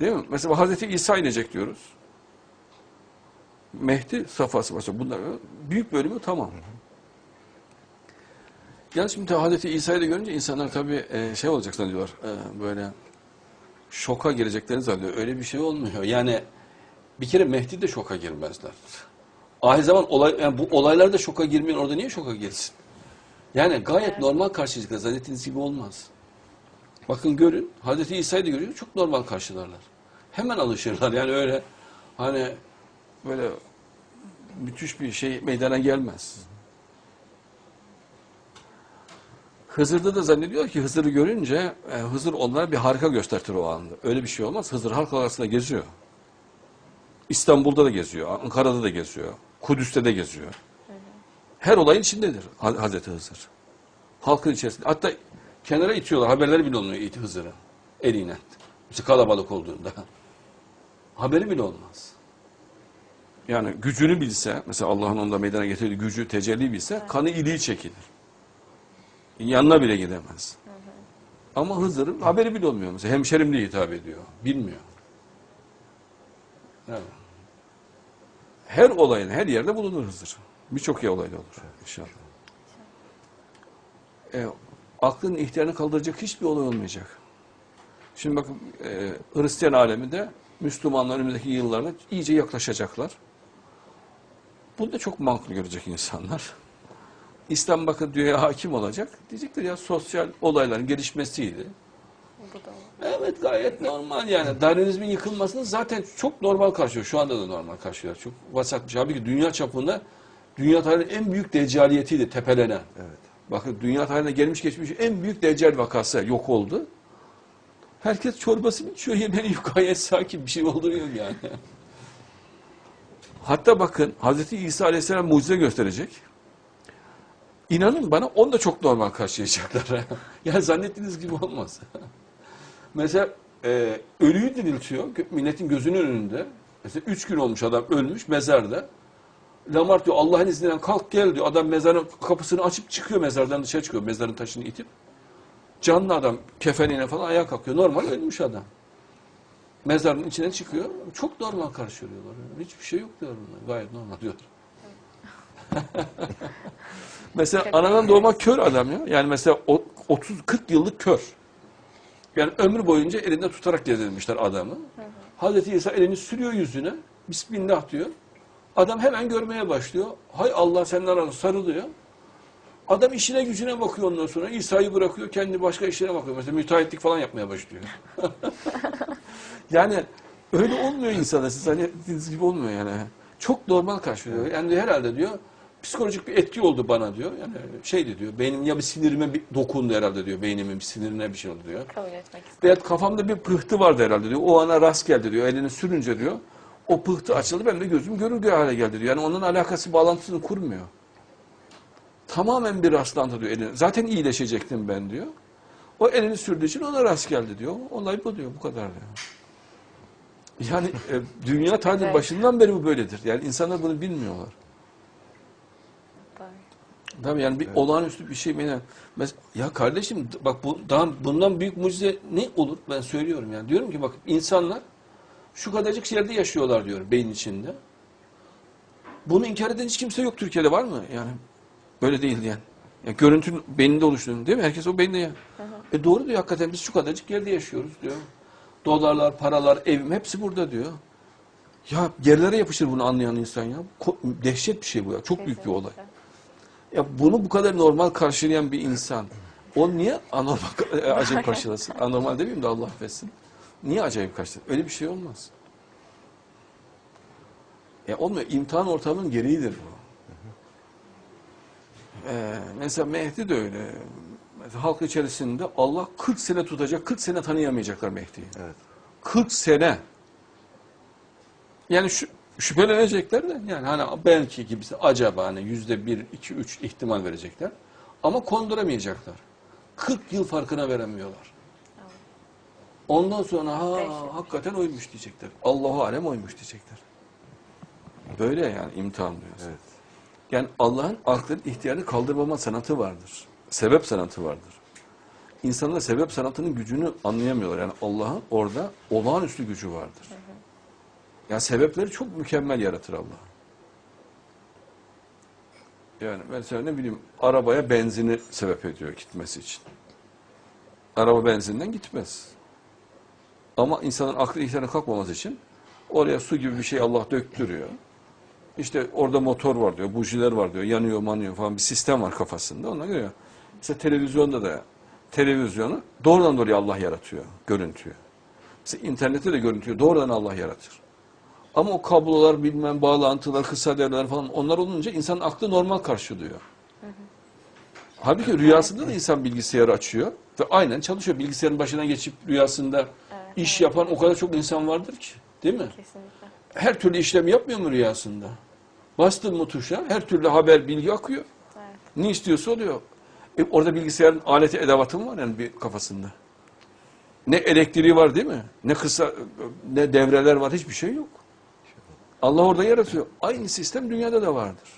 Değil mi? Mesela Hazreti İsa inecek diyoruz. Mehdi safhası başa. Bunlar büyük bölümü tamam. Yalnız şimdi Hazreti İsa'yı da görünce insanlar tabii e, şey olacak zannediyorlar. e, böyle şoka gireceklerini zannediyor. Öyle bir şey olmuyor. Yani bir kere Mehdi de şoka girmezler. Ahir zaman olay, yani bu olaylarda şoka girmeyen orada niye şoka girsin? Yani gayet normal karşılayacaklar. Zannettiğiniz gibi olmaz. Bakın görün. Hazreti İsa'yı da görüyor. Çok normal karşılarlar. Hemen alışırlar. Yani öyle hani böyle müthiş bir şey meydana gelmez. Hızır'da da zannediyor ki Hızır'ı görünce e, Hızır onlara bir harika göstertir o anda. Öyle bir şey olmaz. Hızır halk arasında geziyor. İstanbul'da da geziyor, Ankara'da da geziyor, Kudüs'te de geziyor. Her olayın içindedir Ha- Hazreti Hızır. Halkın içerisinde. Hatta kenara itiyorlar. Haberleri bile olmuyor iti Hızır'ın. Eliyle. İşte kalabalık olduğunda. Haberi bile olmaz. Yani gücünü bilse, mesela Allah'ın onda meydana getirdiği gücü, tecelli bilse, kanı iliği çekilir. Yanına bile gidemez. Ama Hızır'ın haberi bile olmuyor mesela. Hemşerim diye hitap ediyor. Bilmiyor. Evet. Her olayın her yerde bulunur Hızır. Birçok olayda olur inşallah. E, aklın ihtiyarını kaldıracak hiçbir olay olmayacak. Şimdi bakın e, Hristiyan aleminde Müslümanlar önümüzdeki yıllarda iyice yaklaşacaklar. Bunu da çok makul görecek insanlar. İslam bakın dünyaya hakim olacak. Diyecekler ya sosyal olayların olur. Evet gayet normal yani. Darwinizmin yıkılmasını zaten çok normal karşılıyor. Şu anda da normal karşılıyor. Çok vasat bir şey. Halbuki dünya çapında dünya tarihinin en büyük deccaliyetiydi tepelenen. Evet. Bakın dünya tarihine gelmiş geçmiş en büyük deccal vakası yok oldu. Herkes çorbasını içiyor, yemeğini yiyor. Gayet sakin bir şey oluyor yani. Hatta bakın Hazreti İsa Aleyhisselam mucize gösterecek. İnanın bana onu da çok normal karşılayacaklar. yani zannettiğiniz gibi olmaz. Mesela e, ölüyü diriltiyor milletin gözünün önünde. Mesela üç gün olmuş adam ölmüş mezarda. Lamar diyor Allah'ın izniyle kalk gel diyor. Adam mezarın kapısını açıp çıkıyor mezardan dışarı çıkıyor. Mezarın taşını itip. Canlı adam kefeniyle falan ayağa kalkıyor. Normal ölmüş adam. Mezarın içine çıkıyor. Çok normal karşılıyorlar. Hiçbir şey yok diyorlar. bunlar. Gayet normal diyorlar. mesela anadan doğma kör adam ya. Yani mesela o- 30-40 yıllık kör. Yani ömür boyunca elinde tutarak gezdirmişler adamı. Hazreti İsa elini sürüyor yüzüne. Bismillah diyor. Adam hemen görmeye başlıyor. Hay Allah senden razı sarılıyor. Adam işine gücüne bakıyor ondan sonra. İsa'yı bırakıyor, kendi başka işlere bakıyor. Mesela müteahhitlik falan yapmaya başlıyor. yani öyle olmuyor insana. Siz zannettiğiniz gibi olmuyor yani. Çok normal karşılıyor. Yani herhalde diyor, psikolojik bir etki oldu bana diyor. Yani şeydi diyor, beynim ya bir sinirime bir dokundu herhalde diyor. Beynimin bir sinirine bir şey oldu diyor. Kabul etmek istedim. Veyahut kafamda bir pıhtı vardı herhalde diyor. O ana rast geldi diyor. Elini sürünce diyor. O pıhtı açıldı. Benim de gözüm görür hale geldi diyor. Yani onun alakası bağlantısını kurmuyor. Tamamen bir rastlantı diyor. Elini. Zaten iyileşecektim ben diyor. O elini sürdüğü için ona rast geldi diyor. Olay bu diyor. Bu kadar diyor. Yani e, dünya tarihinin Evet. başından beri bu böyledir. Yani insanlar bunu bilmiyorlar. Tabii yani bir olağanüstü bir şey beni. Ya kardeşim bak bu daha bundan büyük mucize ne olur ben söylüyorum yani. Diyorum ki bak insanlar şu kadarcık yerde yaşıyorlar diyor beyin içinde. Bunu inkar eden hiç kimse yok Türkiye'de var mı? Yani böyle değil yani. yani görüntünün beyninde oluştuğunu değil mi? Herkes o beyinde ya. E doğru diyor hakikaten biz şu kadarcık yerde yaşıyoruz diyor. Dolarlar, paralar, evim hepsi burada diyor. Ya yerlere yapışır bunu anlayan insan ya. Ko- dehşet bir şey bu ya. Çok büyük bir olay. Kesinlikle. Ya bunu bu kadar normal karşılayan bir insan, o niye anormal, acayip karşılasın? Anormal demeyeyim de Allah affetsin. Niye acayip karşılasın? Öyle bir şey olmaz. Ya olmuyor. İmtihan ortamının gereğidir bu. Ee, mesela Mehdi de öyle. Mesela halk içerisinde Allah 40 sene tutacak, 40 sene tanıyamayacaklar Mehdi'yi. Evet. 40 sene. Yani şu, şüphelenecekler de yani hani belki gibisi acaba hani yüzde bir, iki, üç ihtimal verecekler. Ama konduramayacaklar. 40 yıl farkına veremiyorlar. Ondan sonra ha hakikaten oymuş diyecekler. Allahu alem oymuş diyecekler. Böyle yani imtihan diyoruz. Evet. Yani Allah'ın aklın ihtiyarını kaldırmama sanatı vardır. Sebep sanatı vardır. insanlar sebep sanatının gücünü anlayamıyorlar. Yani Allah'ın orada olağanüstü gücü vardır. Yani sebepleri çok mükemmel yaratır Allah. Yani mesela ne bileyim arabaya benzini sebep ediyor gitmesi için. Araba benzinden gitmez. Ama insanın aklı ihtiyarına kalkmaması için oraya su gibi bir şey Allah döktürüyor. İşte orada motor var diyor, bujiler var diyor, yanıyor manıyor falan bir sistem var kafasında. Ona göre mesela televizyonda da televizyonu doğrudan doğruya Allah yaratıyor, görüntüyü. Mesela internette de görüntüyü doğrudan Allah yaratır. Ama o kablolar bilmem bağlantılar, kısa devreler falan onlar olunca insanın aklı normal karşılıyor. Halbuki rüyasında da insan bilgisayarı açıyor ve aynen çalışıyor. Bilgisayarın başına geçip rüyasında iş yapan o kadar çok insan vardır ki. Değil mi? Kesinlikle. Her türlü işlem yapmıyor mu rüyasında? Bastın mı tuşa her türlü haber, bilgi akıyor. Evet. Ne istiyorsa oluyor. E, orada bilgisayarın aleti, edevatı var yani bir kafasında? Ne elektriği var değil mi? Ne kısa, ne devreler var, hiçbir şey yok. Allah orada yaratıyor. Aynı sistem dünyada da vardır.